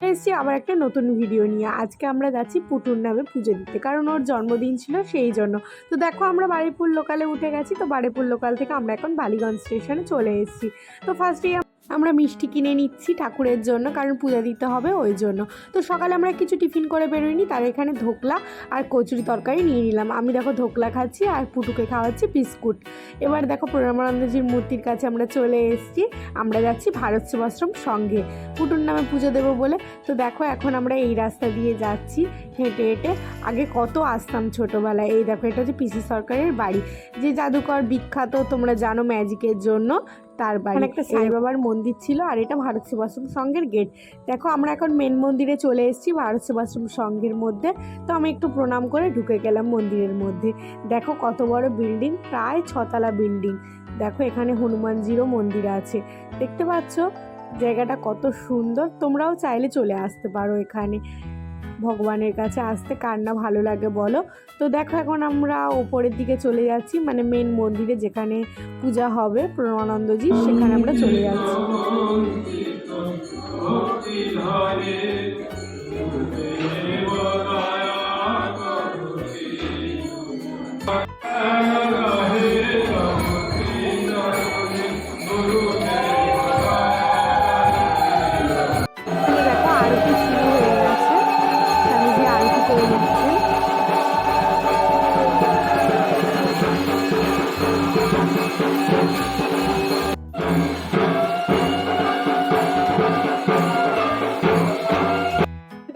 এসেছি আবার একটা নতুন ভিডিও নিয়ে আজকে আমরা যাচ্ছি পুটুর নামে পুজো দিতে। কারণ ওর জন্মদিন ছিল সেই জন্য। তো দেখো আমরা বাড়িপুর লোকালে উঠে গেছি, তো বাড়িপুর লোকাল থেকে আমরা এখন বালিগঞ্জ স্টেশনে চলে এসেছি। তো ফার্স্টেই আমরা মিষ্টি কিনে নিচ্ছি ঠাকুরের জন্য, কারণ পূজা দিতে হবে ওই জন্য। তো সকালে আমরা কিছু টিফিন করে বেরোইনি তার এখানে ধোকলা আর কচুরি তরকারি নিয়ে নিলাম। আমি দেখো ধোকলা খাচ্ছি আর পুটুকে খাওয়াচ্ছি বিস্কুট। এবার দেখো প্রণামানন্দজির মূর্তির কাছে আমরা চলে এসেছি। আমরা যাচ্ছি ভারত সেবাশ্রম সঙ্গে। পুটুর নামে পুজো দেবো বলে। তো দেখো এখন আমরা এই রাস্তা দিয়ে যাচ্ছি হেঁটে হেঁটে। আগে কত আসতাম ছোটোবেলায়। এই দেখো, এটা হচ্ছে পিসি সরকারের বাড়ি। যে জাদুকর বিখ্যাত, তোমরা জানো ম্যাজিকের জন্য। তার বাড়ি। একটা সাই বাবার মন্দির ছিল আর এটা ভারত সেবাশ্রম সংঘের গেট। দেখো আমরা এখন মেন মন্দিরে চলে এসেছি ভারত সেবাশ্রম সংঘের মধ্যে। তো আমি একটু প্রণাম করে ঢুকে গেলাম মন্দিরের মধ্যে। দেখো কত বড় বিল্ডিং প্রায় ছতলা বিল্ডিং। দেখো এখানে হনুমানজিরও মন্দির আছে। দেখতে পাচ্ছ জায়গাটা কত সুন্দর। তোমরাও চাইলে চলে আসতে পারো এখানে। ভগবানের কাছে আসতে কার না ভালো লাগে বলো? তো দেখো এখন আমরা ওপরের দিকে চলে যাচ্ছি মানে মেন মন্দিরে যেখানে পূজা হবে প্রণানন্দজি, সেখানে আমরা চলে যাচ্ছি।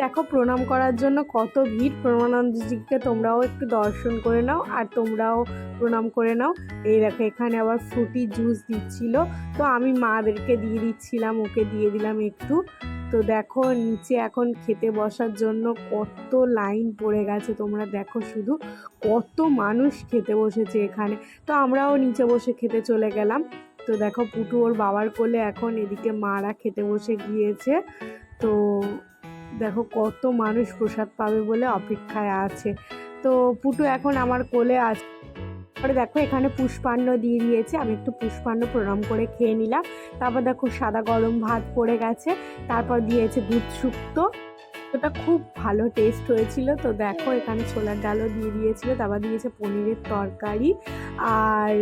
দেখো, প্রণাম করার জন্য কত ভিড়। প্রণানন্দজিকে তোমরাও একটু দর্শন করে নাও আর তোমরাও প্রণাম করে নাও। এই দেখো, এখানে আবার ফ্রুটি জুস দিচ্ছিল। তো আমি মাদেরকে দিয়ে দিচ্ছিলাম, ওকে দিয়ে দিলাম একটু। তো দেখো, নিচে এখন খেতে বসার জন্য কত লাইন পড়ে গেছে। তোমরা দেখো শুধু কত মানুষ খেতে বসেছে এখানে। তো আমরাও নিচে বসে খেতে চলে গেলাম। তো দেখো, পুটু ওর বাবার কোলে এখন এদিকে মারা খেতে বসে গিয়েছে। তো দেখো, কত মানুষ প্রসাদ পাবে বলে অপেক্ষায় আছে। তো পুটু এখন আমার কোলে আছে। তারপরে দেখো এখানে পুষ্পান্ন দিয়ে দিয়েছে। আমি একটু পুষ্পান্ন প্রণাম করে খেয়ে নিলাম। তারপর দেখো সাদা গরম ভাত পড়ে গেছে। তারপর দিয়েছে দুধ শুক্তো ওটা খুব ভালো টেস্ট হয়েছিল। তো দেখো এখানে ছোলার ডালও দিয়ে দিয়েছিল। তারপর দিয়েছে পনিরের তরকারি আর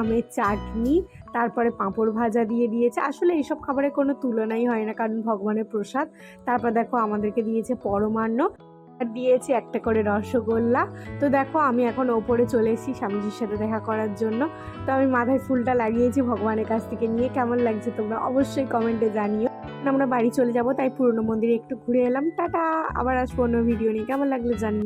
আমের চাটনি। তারপরে পাঁপড় ভাজা দিয়ে দিয়েছে। আসলে এইসব খাবারের কোনো তুলনাই হয় না, কারণ ভগবানের প্রসাদ। তারপর দেখো আমাদেরকে দিয়েছে পরমান্ন। দিয়েছে, একটা করে রসগোল্লা। তো দেখো, আমি এখন ওপরে চলে এসেছি স্বামীজির সাথে দেখা করার জন্য। তো আমি মাথায় ফুলটা লাগিয়েছি ভগবানের কাছ থেকে নিয়ে। কেমন লাগছে তোমরা অবশ্যই কমেন্টে জানিও। আমরা বাড়ি চলে যাব, তাই পুরনো মন্দিরে একটু ঘুরে এলাম। টাটা! আবার আসব অন্য ভিডিও নিয়ে। কেমন লাগল জানিও।